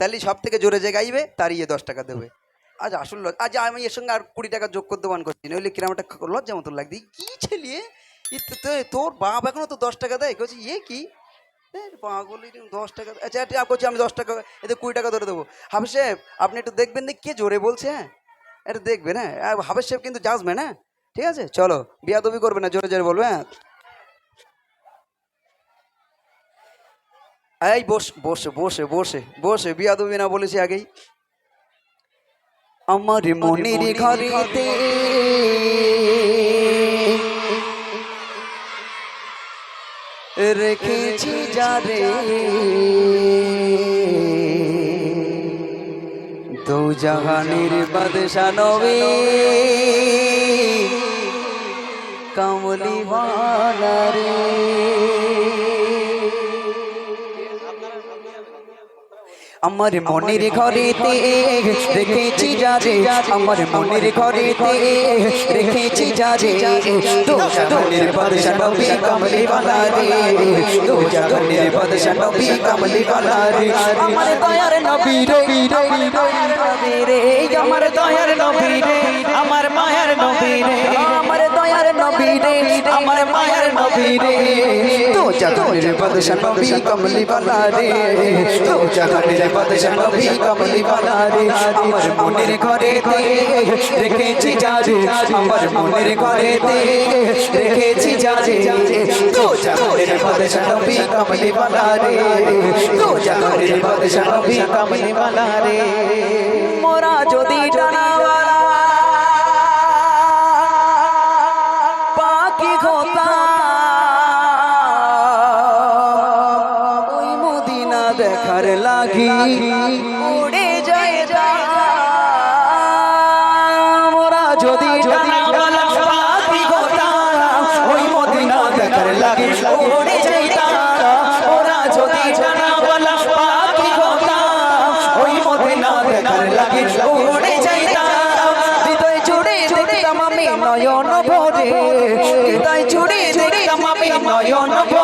তাহলে সব থেকে জোরে যে গাইবে তার ইয়ে দশ টাকা দেবে। আজ আসল লজ- আজ আমি এর সঙ্গে আর কুড়ি টাকা যোগ করতে বান করছি, নইলে কিরম একটা লজ্জা মতো লাগবে কি ছেলে? তোর বাপ এখনও তো দশ টাকা দেয় বলছি ইয়ে কি? পাগলি দশ টাকা আচ্ছা ঠিক করছি আমি দশ টাকা এতে কুড়ি টাকা ধরে দেবো। হাফিজ সাহেব, আপনি একটু দেখবেন না কে জোরে বলছে হ্যাঁ? একটু দেখবেন হ্যাঁ? হাফিজ সাহেব কিন্তু জাজবেন হ্যাঁ? ঠিক আছে? চলো, বিয়াদবি করবে না, জোরে জোরে বলবে হ্যাঁ? এই বস বসে বসে বসে বসে বিয়াদবি না বলেছি আগেই। আমার মনের ঘরেতে রেখেছি যারে। দু জাহানের বাদশা নবে। কামলি রে আমার মনের ঘরেতে রেখেছি যারে আমার মনের ঘরেতে রেখেছি যারে তো জাহানের বাদশা নবী কামলি বালা রে। তো জাহানের বাদশা নবী কামলি রে। আমার দয়ার নবী রে। নবী রে। আমার দয়ার নবী রে। আমার মায়ার নবী রে। আমার দয়ার নবী রে। আমার মায়ার নবী রে। তো জাহানের বাদশা নবী কামলি বালা রে। তো জাহানের বাদশা নবী কামলি বালা রে আমার মনের ঘরেতে রেখেছি যারে আমার মনের ঘরেতে রেখেছি যারে তো জাহানের বাদশা নবী কামলি বালা রে তো জাহানের বাদশা নবী কামলি বালা মোরা যদি ডানাওয়ালা দেখার লাগি। উড়ে যায় মোরা যদি ওই মদিনা দেখার লাগি। উড়ে যাইতাম ওরা যদি ডানাওয়ালা পাখি হতাম ওই মদিনা দেখার লাগি। উড়ে যাইতাম হৃদয় জুড়ে দেখতাম আমি নয়ন ভরে হৃদয় জুড়ে দেখতাম আমি নয়ন ভরে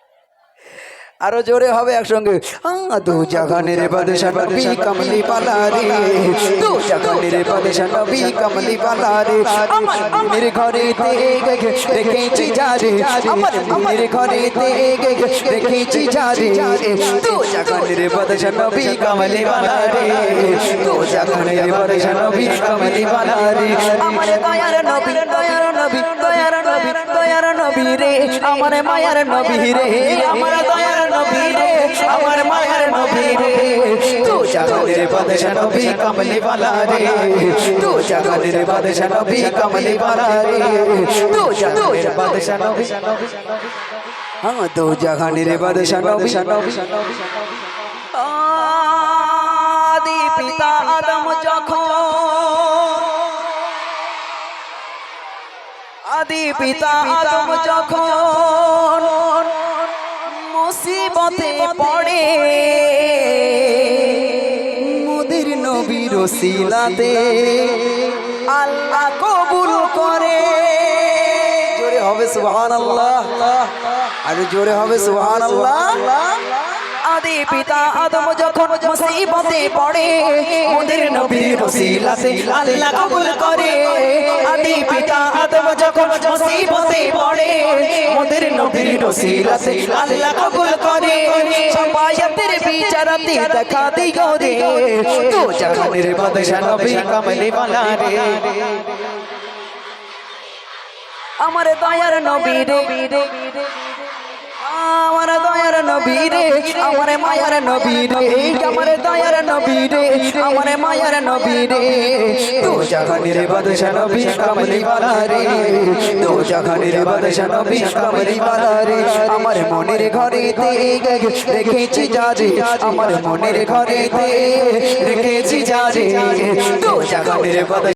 আরও জোরে হবে একসঙ্গে। দু জাগানের বাদশা নবী কামলি পালা রে। দু জাগানের বাদশা নবী কামলি পালা রে। আমার ঘরে দু নবী কামলি পালা রে। দু নবী কামলি পালা রে। নবী, দয়ার নবী দয়ার নবী দয়ার নবী রে। আমার মায়ার নবী রে। আমার নবী রে, তু জাগানের বাদশা নবী কামলি বালা রে। তু জাগানের বাদশা নবী কামলি বালা রে। তু জাগানের বাদশা নবী হ্যাঁ তু জাগানের বাদশা নবী আদি পিতা আদম যখন আদি পিতা আদম যখন মুসিবতে পড়ে। মুদির নবীর শিলাতে আল্লাহ কবুল করে। জোরে হবে সুবহান আল্লাহ আর জোরে হবে সুবহান আল্লাহ আদি পিতা আদম যখন মুসিবতে পড়ে মোদের নবীর ওসিলাতে আল্লাহ কবুল করে। আদম যখন মুসিবতে পড়ে, মোদের নবীর রসিলাতে আল্লাহ কবুল করে। সবাইয়াতের বিচারাতে দেখা দিও রে। তো জাহানের বাদশা নবী কামলে বালা রে। আমার দয়ার নবী রে। আমার দয়ার নবী রে, আমার মায়ার নবী রে, আমার দয়ার নবী রে, আমার মায়ার নবী রে। তো জাগানের বাদশা নবী কামলি বালা রে তো জাগানের বাদশা নবী কামলি বালা আমার মনের ঘরেতে রেখেছি যারে আমার মনের ঘরেতে রেখেছি যারে তো জাগানের বাদশা